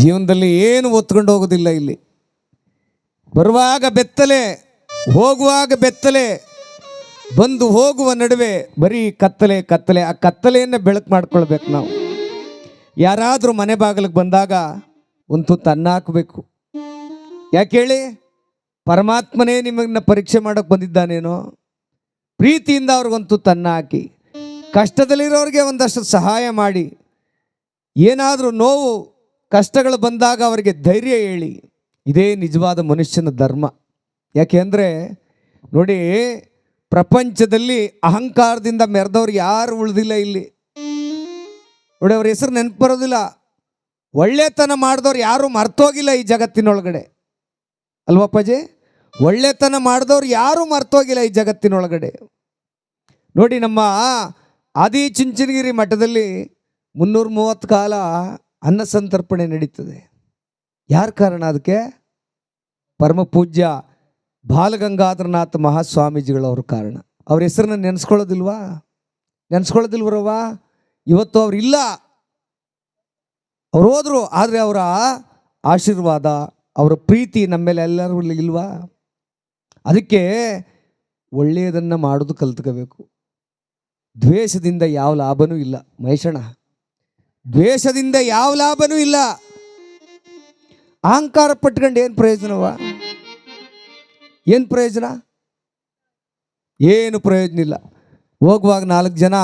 ಜೀವನದಲ್ಲಿ ಏನು ಒತ್ಕೊಂಡು ಹೋಗೋದಿಲ್ಲ ಇಲ್ಲಿ. ಬರುವಾಗ ಬೆತ್ತಲೆ, ಹೋಗುವಾಗ ಬೆತ್ತಲೆ, ಬಂದು ಹೋಗುವ ನಡುವೆ ಬರೀ ಕತ್ತಲೆ ಕತ್ತಲೆ, ಆ ಕತ್ತಲೆಯನ್ನು ಬೆಳಕು ಮಾಡ್ಕೊಳ್ಬೇಕು ನಾವು. ಯಾರಾದರೂ ಮನೆ ಬಾಗಿಲಿಗೆ ಬಂದಾಗ ಒಂದು ತುತ್ತು ಅನ್ನ ಹಾಕಬೇಕು. ಯಾಕೆ ಹೇಳಿ? ಪರಮಾತ್ಮನೇ ನಿಮಗನ್ನ ಪರೀಕ್ಷೆ ಮಾಡೋಕೆ ಬಂದಿದ್ದಾನೇನೋ? ಪ್ರೀತಿಯಿಂದ ಅವ್ರಿಗೊಂದು ತುತ್ತು ಅನ್ನ ಹಾಕಿ, ಕಷ್ಟದಲ್ಲಿರೋರಿಗೆ ಒಂದಷ್ಟು ಸಹಾಯ ಮಾಡಿ, ಏನಾದರೂ ನೋವು ಕಷ್ಟಗಳು ಬಂದಾಗ ಅವರಿಗೆ ಧೈರ್ಯ ಹೇಳಿ. ಇದೇ ನಿಜವಾದ ಮನುಷ್ಯನ ಧರ್ಮ. ಯಾಕೆಂದರೆ ನೋಡಿ, ಪ್ರಪಂಚದಲ್ಲಿ ಅಹಂಕಾರದಿಂದ ಮೆರೆದವ್ರು ಯಾರು ಉಳಿದಿಲ್ಲ ಇಲ್ಲಿ. ನೋಡಿ, ಅವ್ರ ಹೆಸರು ನೆನಪು ಬರೋದಿಲ್ಲ. ಒಳ್ಳೆತನ ಮಾಡಿದವ್ರು ಯಾರೂ ಮರ್ತೋಗಿಲ್ಲ ಈ ಜಗತ್ತಿನೊಳಗಡೆ. ಅಲ್ವಪ್ಪಾಜಿ ಒಳ್ಳೆತನ ಮಾಡಿದವ್ರು ಯಾರೂ ಮರ್ತೋಗಿಲ್ಲ ಈ ಜಗತ್ತಿನೊಳಗಡೆ. ನೋಡಿ, ನಮ್ಮ ಆದಿ ಚುಂಚನಗಿರಿ ಮಠದಲ್ಲಿ ಮುನ್ನೂರ ಮೂವತ್ತು ಕಾಲ ಅನ್ನ ಸಂತರ್ಪಣೆ ನಡೀತದೆ. ಯಾರ ಕಾರಣ ಅದಕ್ಕೆ ಪರಮ ಪೂಜ್ಯ ಬಾಲಗಂಗಾಧರನಾಥ ಮಹಾಸ್ವಾಮೀಜಿಗಳವ್ರ ಕಾರಣ. ಅವ್ರ ಹೆಸರನ್ನ ನೆನೆಸ್ಕೊಳ್ಳೋದಿಲ್ವಾ? ನೆನೆಸ್ಕೊಳ್ಳೋದಿಲ್ವರವ್ವ? ಇವತ್ತು ಅವ್ರಿಲ್ಲ ಅವ್ರು ಹೋದ್ರು, ಆದರೆ ಅವರ ಆಶೀರ್ವಾದ, ಅವರ ಪ್ರೀತಿ ನಮ್ಮ ಮೇಲೆ ಎಲ್ಲರೂ ಇಲ್ವಾ? ಅದಕ್ಕೆ ಒಳ್ಳೆಯದನ್ನು ಮಾಡೋದು ಕಲ್ತ್ಕೋಬೇಕು. ದ್ವೇಷದಿಂದ ಯಾವ ಲಾಭನೂ ಇಲ್ಲ. ಮಹೇಶಣ್ಣ ದ್ವೇಷದಿಂದ ಯಾವ ಲಾಭನೂ ಇಲ್ಲ. ಅಹಂಕಾರ ಪಟ್ಕೊಂಡು ಏನು ಪ್ರಯೋಜನವ? ಏನು ಪ್ರಯೋಜನ? ಏನು ಪ್ರಯೋಜನ ಇಲ್ಲ. ಹೋಗುವಾಗ ನಾಲ್ಕು ಜನ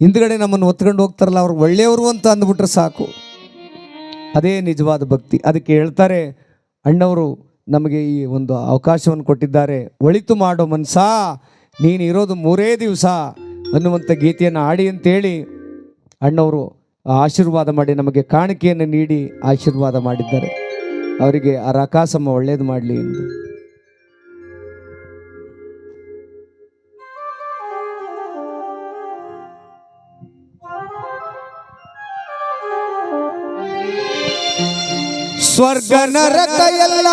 ಹಿಂದ್ಗಡೆ ನಮ್ಮನ್ನು ಒತ್ಕೊಂಡು ಹೋಗ್ತಾರಲ್ಲ, ಅವ್ರು ಒಳ್ಳೆಯವರು ಅಂತ ಅಂದ್ಬಿಟ್ರೆ ಸಾಕು. ಅದೇ ನಿಜವಾದ ಭಕ್ತಿ. ಅದಕ್ಕೆ ಹೇಳ್ತಾರೆ, ಅಣ್ಣವರು ನಮಗೆ ಈ ಒಂದು ಅವಕಾಶವನ್ನು ಕೊಟ್ಟಿದ್ದಾರೆ. ಒಳಿತು ಮಾಡೋ ಮನ್ಸ ನೀನು ಇರೋದು ಮೂರೇ ದಿವಸ. ಅನ್ನುವಂಥ ಗೀತೆಯನ್ನು ಆಡಿ ಅಂತೇಳಿ ಅಣ್ಣವರು ಆಶೀರ್ವಾದ ಮಾಡಿ ನಮಗೆ ಕಾಣಿಕೆಯನ್ನು ನೀಡಿ ಆಶೀರ್ವಾದ ಮಾಡಿದ್ದಾರೆ. ಅವರಿಗೆ ಆ ರಕಾಸಮ್ಮ ಒಳ್ಳೇದು ಮಾಡಲಿ ಎಂದು. ಸ್ವರ್ಗ ನರಕ ಎಲ್ಲ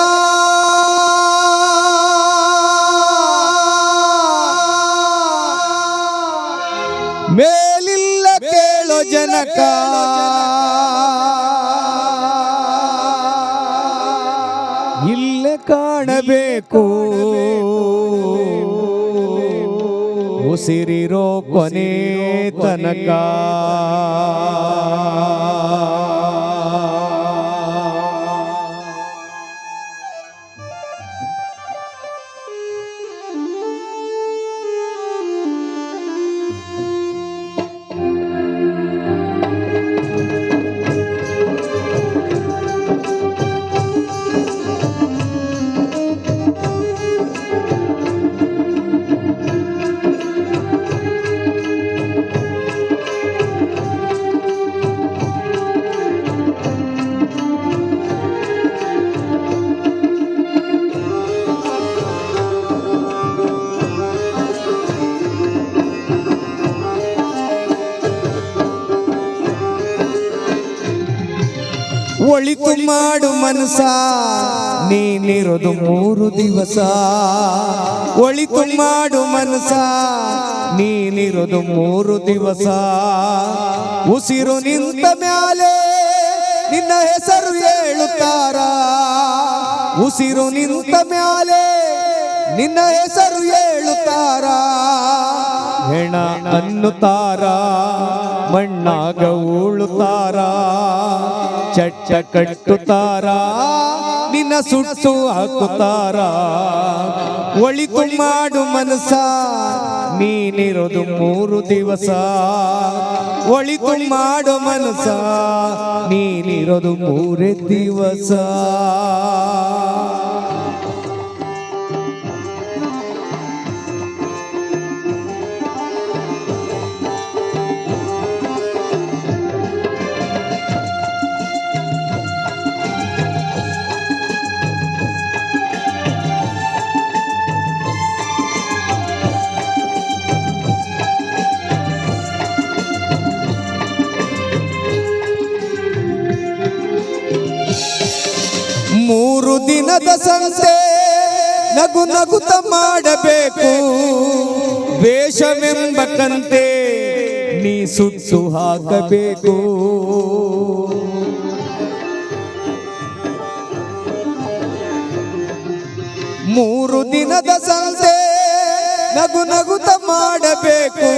ಜನಕ. ಇಲ್ಲೇ ಕಾಣಬೇಕು. ಉಸಿರಿರೋ ಕೊನೆ ತನಕ. ಒಳಿತು ಮಾಡು ಮನಸ ನೀನಿರೋದು ಮೂರು ದಿವಸ. ಒಳಿತು ಮಾಡು ಮನಸ ನೀನಿರೋದು ಮೂರು ದಿವಸ. ಉಸಿರು ನಿಂತ ಮ್ಯಾಲೆ ನಿನ್ನ ಹೆಸರು ಹೇಳುತ್ತಾರ? ಉಸಿರು ನಿಂತ ಮ್ಯಾಲೆ ನಿನ್ನ ಹೆಸರು ಹೇಳುತ್ತಾರ? ಹೆಣ ಅನ್ನುತ್ತಾರ? ಮಣ್ಣಾಗ ಉಳುತ್ತಾರ? ಚಟ್ಟ ಕಟ್ಟುತ್ತಾರ ನಿನ್ನ ಸುಟ್ಟು ಹಾಕುತ್ತಾರ? ಒಳಿತು ಮಾಡು ಮನಸ ನೀನಿರೋದು ಮೂರು ದಿವಸ. ಒಳಿತು ಮಾಡು ಮನಸ ನೀನಿರೋದು ಮೂರೇ ದಿವಸ. ಮೂರು ದಿನದ ಸಂತೆ ನಗು ನಗುತ ಮಾಡಬೇಕು. ವೇಷವೆಂಬ ಕಂತೆ ನೀ ಸುತ್ತು ಹಾಕಬೇಕು. ಮೂರು ದಿನದ ಸಂತೆ ನಗು ನಗುತ ಮಾಡಬೇಕು.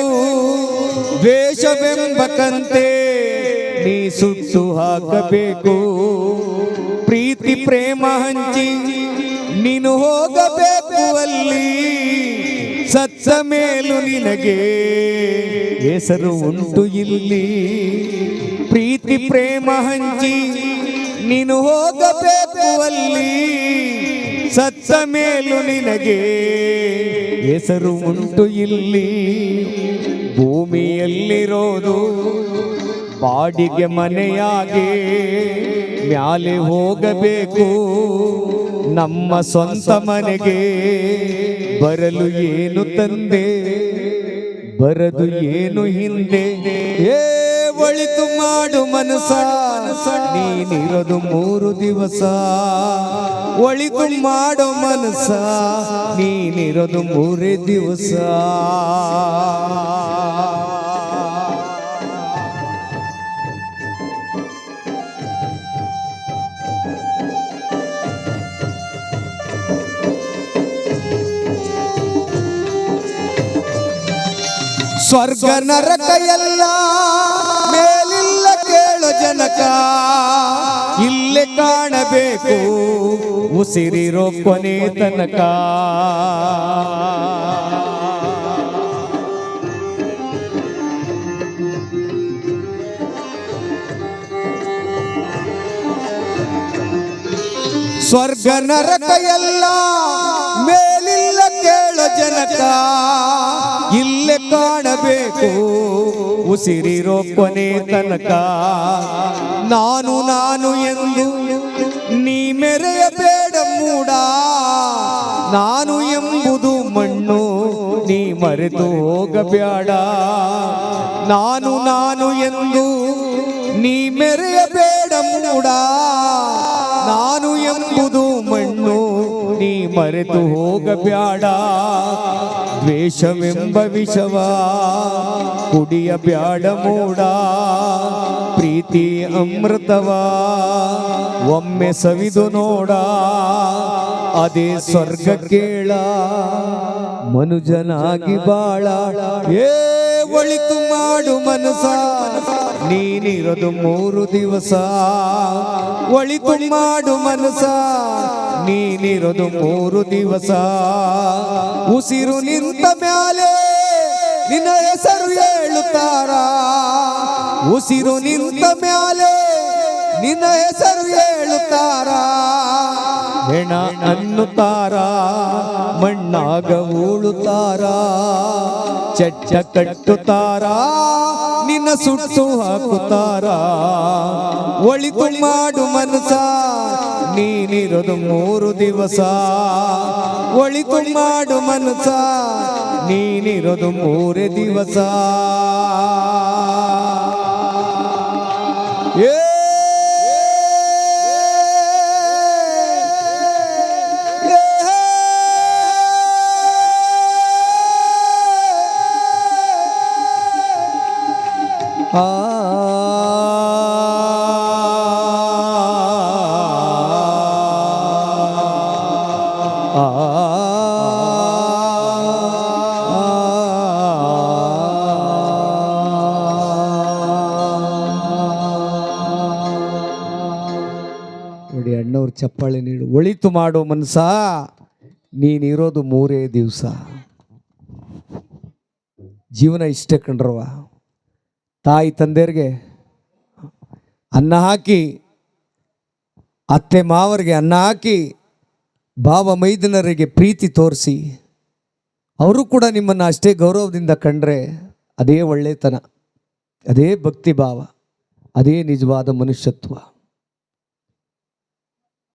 ವೇಷವೆಂಬ ಕಂತೆ ನೀ ಸುತ್ತು ಹಾಕಬೇಕು. ಪ್ರೇಮ ಹಂಚಿ ನೀನು ಹೋಗಬೇಕು ಅಲ್ಲಿ ಸತ್ತ ಮೇಲೂ ನಿನಗೆ ಹೆಸರು ಉಂಟು ಇಲ್ಲಿ. ಪ್ರೀತಿ ಪ್ರೇಮ ಹಂಚಿ ನೀನು ಹೋಗಬೇಕು ಅಲ್ಲಿ ಸತ್ತ ಮೇಲೂ ನಿನಗೆ ಹೆಸರು ಉಂಟು ಇಲ್ಲಿ. ಭೂಮಿಯಲ್ಲಿರೋದು ಬಾಡಿಗೆ ಮನೆಯಾಗಿ ಮ್ಯಾಲೆ ಹೋಗಬೇಕು. ನಮ್ಮ ಸ್ವಂತ ಮನೆಗೆ ಬರಲು ಏನು ತಂದೆ? ಬರದು ಏನು ಹಿಂದೆ? ಏ, ಒಳಿತು ಮಾಡು ಮನಸ ನೀನಿರೋದು ಮೂರು ದಿವಸ. ಒಳಿತು ಮಾಡೋ ಮನಸ ನೀನಿರೋದು ಮೂರೇ ದಿವಸ. ಸ್ವರ್ಗ, ನರಕ ಎಲ್ಲ ಮೇಲಿಲ್ಲ ಕೇಳು ಜನಕ. ಇಲ್ಲೇ ಕಾಣಬೇಕು, ಉಸಿರಿರೋ ಕೊನೆ ತನಕ. ಸ್ವರ್ಗ, ನರಕ ಎಲ್ಲ ಮೇಲಿಲ್ಲ ಕೇಳು ಜನಕ. ಕಾಣಬೇಕು. ಉಸಿರಿರೋ ಕೊನೆ ತನಕ. ನಾನು ನಾನು ಎಂದು ನೀ ಮೆರೆಯಬೇಡ ಮೂಡ. ನಾನು ಎಂಬುದು ಮಣ್ಣು, ನೀ ಮರೆತು ಹೋಗಬೇಡ. ನಾನು ನಾನು ಎಂದು ನೀ ಮೆರೆಯಬೇಡ ಮೂಡ. ನಾನು ಎಂಬುದು ಮಣ್ಣು ನೀ ಮರೆತು ಹೋಗಬ್ಯಾಡ. ದ್ವೇಷವೆಂಬ ವಿಷವ ಕುಡಿಯ ಬ್ಯಾಡ ಮೂಡ. ಪ್ರೀತಿ ಅಮೃತವ ಒಮ್ಮೆ ಸವಿದು ನೋಡ. ಅದೇ ಸ್ವರ್ಗ ಕೇಳ. ಮನುಜನಾಗಿ ಬಾಳ. ಏ, ಒಳಿತು ಮಾಡು ಮನಸ ನೀನಿರೋದು ಮೂರು ದಿವಸ. ಒಳಿತು ಮಾಡು ಮನಸ ನೀನಿರೋದು ಮೂರು ದಿವಸ. ಉಸಿರು ನಿಂತ ಮ್ಯಾಲೆ ನಿನ್ನ ಹೆಸರು ಹೇಳುತ್ತಾರ? ಉಸಿರು ನಿಂತ ಮ್ಯಾಲೆ ನಿನ್ನ ಹೆಸರು ಹೇಳುತ್ತಾರ? ಹೆಣ ಅನ್ನುತ್ತಾರ? ಮಣ್ಣಾಗ ಉಳುತ್ತಾರ? ಚಟ್ಟ ಕಟ್ಟುತ್ತಾರ? ನಿನ್ನ ಸುಟ್ಟು ಹಾಕುತ್ತಾರ? ಒಳಿತು ಮಾಡು ಮನಸ ನೀನಿರೋದು ಮೂರು ದಿವಸ. ಒಳಿತು ಮಾಡು ಮನಸ ನೀನಿರೋದು ಮೂರೇ ದಿವಸ. ನೋಡಿ ಅಣ್ಣವ್ರು ಚಪ್ಪಾಳೆ ನೀಡು ಒಳಿತು ಮಾಡೋ ಮನಸ ನೀನಿರೋದು ಮೂರೇ ದಿವಸ ಜೀವನ ಇಷ್ಟೇ ಕಂಡ್ರವ ತಾಯಿ ತಂದೆಯರಿಗೆ ಅನ್ನ ಹಾಕಿ, ಅತ್ತೆ ಮಾವರಿಗೆ ಅನ್ನ ಹಾಕಿ ಭಾವ ಮೈದನರಿಗೆ ಪ್ರೀತಿ ತೋರಿಸಿ, ಅವರು ಕೂಡ ನಿಮ್ಮನ್ನು ಅಷ್ಟೇ ಗೌರವದಿಂದ ಕಂಡ್ರೆ ಅದೇ ಒಳ್ಳೆತನ, ಅದೇ ಭಕ್ತಿ ಭಾವ, ಅದೇ ನಿಜವಾದ ಮನುಷ್ಯತ್ವ.